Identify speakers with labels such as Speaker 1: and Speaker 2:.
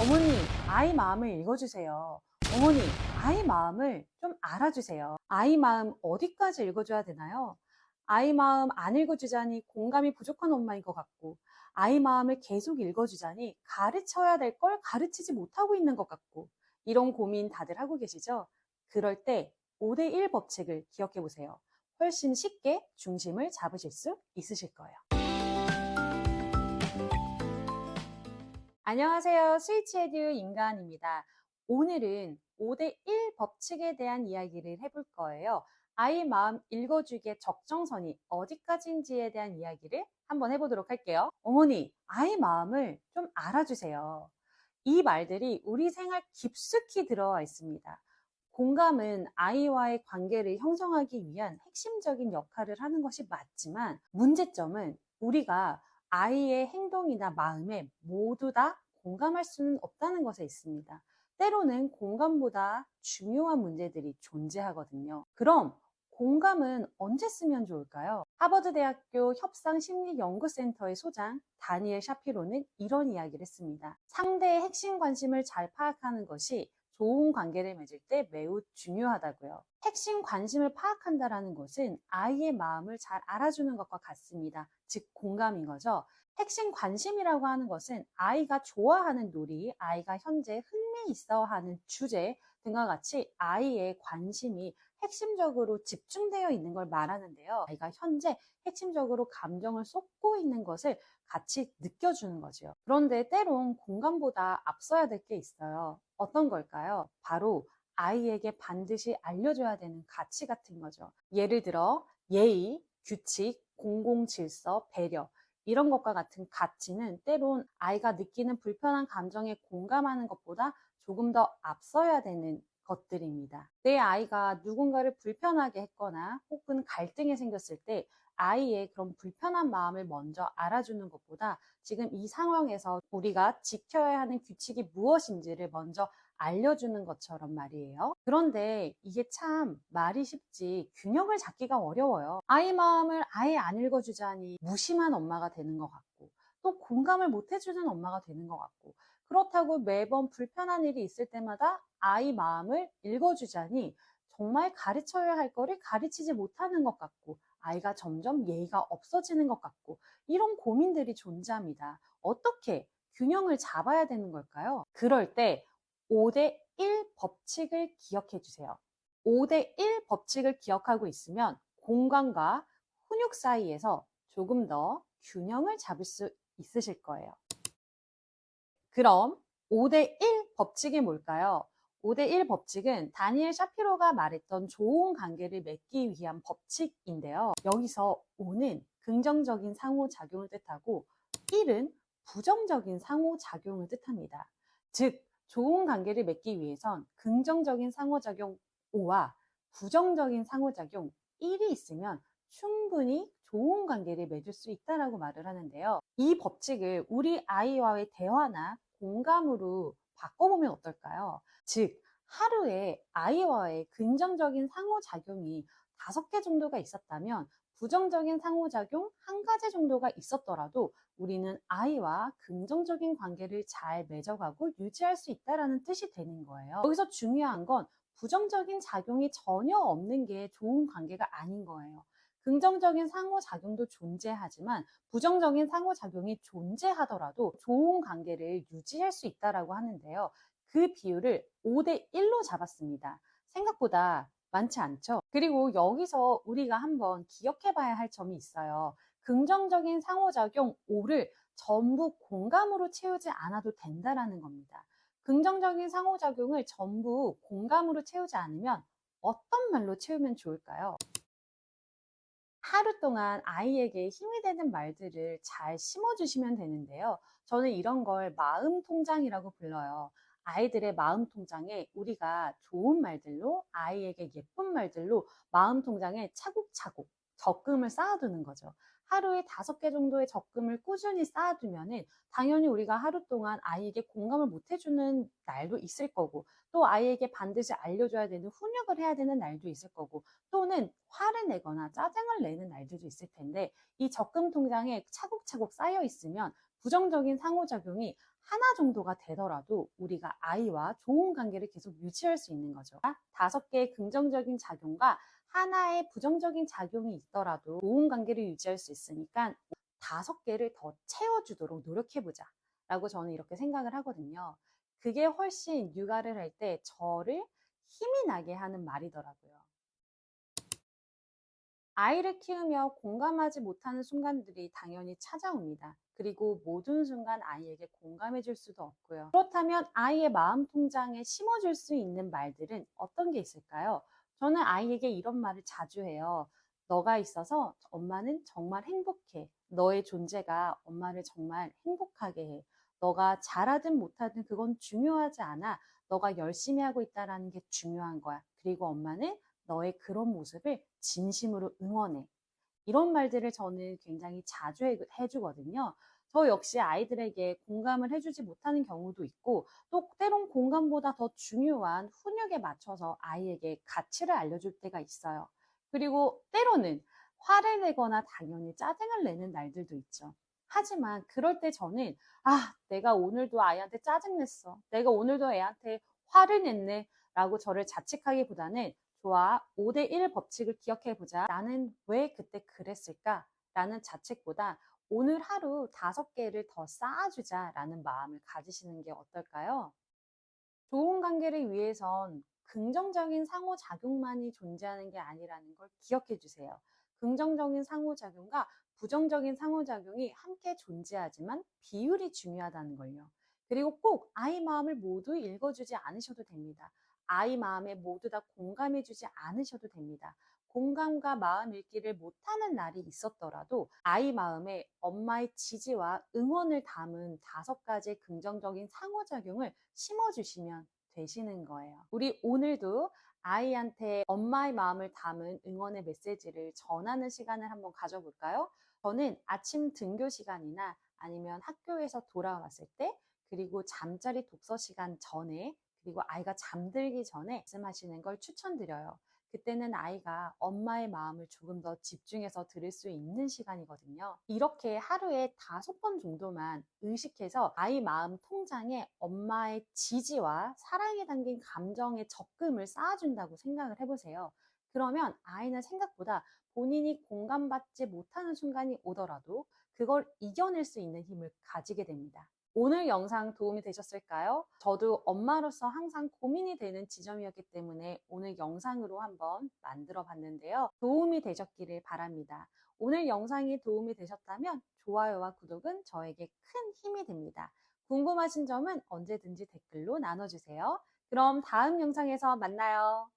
Speaker 1: 어머니, 아이 마음을 읽어주세요. 어머니, 아이 마음을 좀 알아주세요. 아이 마음 어디까지 읽어줘야 되나요? 아이 마음 안 읽어주자니 공감이 부족한 엄마인 것 같고, 아이 마음을 계속 읽어주자니 가르쳐야 될 걸 가르치지 못하고 있는 것 같고, 이런 고민 다들 하고 계시죠? 그럴 때 5대1 법칙을 기억해 보세요. 훨씬 쉽게 중심을 잡으실 수 있으실 거예요. 안녕하세요. 스위치에듀 인간입니다. 오늘은 5대1 법칙에 대한 이야기를 해볼 거예요. 아이 마음 읽어주기의 적정선이 어디까지인지에 대한 이야기를 한번 해보도록 할게요. 어머니, 아이 마음을 좀 알아주세요. 이 말들이 우리 생활 깊숙이 들어와 있습니다. 공감은 아이와의 관계를 형성하기 위한 핵심적인 역할을 하는 것이 맞지만 문제점은 우리가 아이의 행동이나 마음에 모두 다 공감할 수는 없다는 것에 있습니다. 때로는 공감보다 중요한 문제들이 존재하거든요. 그럼 공감은 언제 쓰면 좋을까요? 하버드대학교 협상심리연구센터의 소장 다니엘 샤피로는 이런 이야기를 했습니다. 상대의 핵심 관심을 잘 파악하는 것이 좋은 관계를 맺을 때 매우 중요하다고요. 핵심 관심을 파악한다라는 것은 아이의 마음을 잘 알아주는 것과 같습니다. 즉 공감인 거죠. 핵심 관심이라고 하는 것은 아이가 좋아하는 놀이, 아이가 현재 흥미 있어 하는 주제 등과 같이 아이의 관심이 핵심적으로 집중되어 있는 걸 말하는데요. 아이가 현재 핵심적으로 감정을 쏟고 있는 것을 같이 느껴주는 거죠. 그런데 때론 공감보다 앞서야 될 게 있어요. 어떤 걸까요? 바로 아이에게 반드시 알려줘야 되는 가치 같은 거죠. 예를 들어 예의, 규칙, 공공 질서, 배려 이런 것과 같은 가치는 때론 아이가 느끼는 불편한 감정에 공감하는 것보다 조금 더 앞서야 되는 것들입니다. 내 아이가 누군가를 불편하게 했거나 혹은 갈등이 생겼을 때 아이의 그런 불편한 마음을 먼저 알아주는 것보다 지금 이 상황에서 우리가 지켜야 하는 규칙이 무엇인지를 먼저 알려주는 것처럼 말이에요. 그런데 이게 참 말이 쉽지 균형을 잡기가 어려워요. 아이 마음을 아예 안 읽어주자니 무심한 엄마가 되는 것 같고 또 공감을 못 해주는 엄마가 되는 것 같고 그렇다고 매번 불편한 일이 있을 때마다 아이 마음을 읽어주자니 정말 가르쳐야 할 거를 가르치지 못하는 것 같고 아이가 점점 예의가 없어지는 것 같고 이런 고민들이 존재합니다. 어떻게 균형을 잡아야 되는 걸까요? 그럴 때 5대1 법칙을 기억해 주세요. 5대1 법칙을 기억하고 있으면 공간과 훈육 사이에서 조금 더 균형을 잡을 수 있으실 거예요. 그럼 5대1 법칙이 뭘까요? 5대1 법칙은 다니엘 샤피로가 말했던 좋은 관계를 맺기 위한 법칙인데요. 여기서 5는 긍정적인 상호작용을 뜻하고 1은 부정적인 상호작용을 뜻합니다. 즉, 좋은 관계를 맺기 위해선 긍정적인 상호작용 5와 부정적인 상호작용 1이 있으면 충분히 좋은 관계를 맺을 수 있다라고 말을 하는데요. 이 법칙을 우리 아이와의 대화나 공감으로 바꿔보면 어떨까요? 즉, 하루에 아이와의 긍정적인 상호작용이 다섯 개 정도가 있었다면 부정적인 상호작용 한 가지 정도가 있었더라도 우리는 아이와 긍정적인 관계를 잘 맺어가고 유지할 수 있다라는 뜻이 되는 거예요. 여기서 중요한 건 부정적인 작용이 전혀 없는 게 좋은 관계가 아닌 거예요. 긍정적인 상호작용도 존재하지만 부정적인 상호작용이 존재하더라도 좋은 관계를 유지할 수 있다라고 하는데요. 그 비율을 5대 1로 잡았습니다. 생각보다 많지 않죠? 그리고 여기서 우리가 한번 기억해 봐야 할 점이 있어요. 긍정적인 상호작용 5를 전부 공감으로 채우지 않아도 된다라는 겁니다. 긍정적인 상호작용을 전부 공감으로 채우지 않으면 어떤 말로 채우면 좋을까요? 하루 동안 아이에게 힘이 되는 말들을 잘 심어주시면 되는데요. 저는 이런 걸 마음 통장이라고 불러요. 아이들의 마음 통장에 우리가 좋은 말들로 아이에게 예쁜 말들로 마음 통장에 차곡차곡 적금을 쌓아두는 거죠. 하루에 다섯 개 정도의 적금을 꾸준히 쌓아두면은 당연히 우리가 하루 동안 아이에게 공감을 못 해주는 날도 있을 거고 또 아이에게 반드시 알려줘야 되는 훈육을 해야 되는 날도 있을 거고 또는 화를 내거나 짜증을 내는 날들도 있을 텐데 이 적금 통장에 차곡차곡 쌓여 있으면 부정적인 상호작용이 하나 정도가 되더라도 우리가 아이와 좋은 관계를 계속 유지할 수 있는 거죠. 다섯 개의 긍정적인 작용과 하나의 부정적인 작용이 있더라도 좋은 관계를 유지할 수 있으니까 다섯 개를 더 채워주도록 노력해보자. 라고 저는 이렇게 생각을 하거든요. 그게 훨씬 육아를 할 때 저를 힘이 나게 하는 말이더라고요. 아이를 키우며 공감하지 못하는 순간들이 당연히 찾아옵니다. 그리고 모든 순간 아이에게 공감해 줄 수도 없고요. 그렇다면 아이의 마음 통장에 심어 줄 수 있는 말들은 어떤 게 있을까요? 저는 아이에게 이런 말을 자주 해요. 너가 있어서 엄마는 정말 행복해. 너의 존재가 엄마를 정말 행복하게 해. 너가 잘하든 못하든 그건 중요하지 않아. 너가 열심히 하고 있다라는 게 중요한 거야. 그리고 엄마는 너의 그런 모습을 진심으로 응원해. 이런 말들을 저는 굉장히 자주 해- 해주거든요. 저 역시 아이들에게 공감을 해주지 못하는 경우도 있고, 또 때론 공감보다 더 중요한 훈육에 맞춰서 아이에게 가치를 알려줄 때가 있어요. 그리고 때로는 화를 내거나 당연히 짜증을 내는 날들도 있죠. 하지만 그럴 때 저는, 아, 내가 오늘도 아이한테 짜증냈어. 내가 오늘도 애한테 화를 냈네. 라고 저를 자책하기보다는 좋아, 5대1 법칙을 기억해보자. 나는 왜 그때 그랬을까? 라는 자책보다 오늘 하루 다섯 개를 더 쌓아주자 라는 마음을 가지시는 게 어떨까요? 좋은 관계를 위해선 긍정적인 상호작용만이 존재하는 게 아니라는 걸 기억해 주세요. 긍정적인 상호작용과 부정적인 상호작용이 함께 존재하지만 비율이 중요하다는 걸요. 그리고 꼭 아이 마음을 모두 읽어주지 않으셔도 됩니다. 아이 마음에 모두 다 공감해주지 않으셔도 됩니다. 공감과 마음 읽기를 못하는 날이 있었더라도 아이 마음에 엄마의 지지와 응원을 담은 다섯 가지의 긍정적인 상호작용을 심어주시면 되시는 거예요. 우리 오늘도 아이한테 엄마의 마음을 담은 응원의 메시지를 전하는 시간을 한번 가져볼까요? 저는 아침 등교 시간이나 아니면 학교에서 돌아왔을 때 그리고 잠자리 독서 시간 전에 그리고 아이가 잠들기 전에 말씀하시는 걸 추천드려요. 그때는 아이가 엄마의 마음을 조금 더 집중해서 들을 수 있는 시간이거든요. 이렇게 하루에 다섯 번 정도만 의식해서 아이 마음 통장에 엄마의 지지와 사랑에 담긴 감정의 적금을 쌓아준다고 생각을 해보세요. 그러면 아이는 생각보다 본인이 공감받지 못하는 순간이 오더라도 그걸 이겨낼 수 있는 힘을 가지게 됩니다. 오늘 영상 도움이 되셨을까요? 저도 엄마로서 항상 고민이 되는 지점이었기 때문에 오늘 영상으로 한번 만들어 봤는데요. 도움이 되셨기를 바랍니다. 오늘 영상이 도움이 되셨다면 좋아요와 구독은 저에게 큰 힘이 됩니다. 궁금하신 점은 언제든지 댓글로 나눠주세요. 그럼 다음 영상에서 만나요.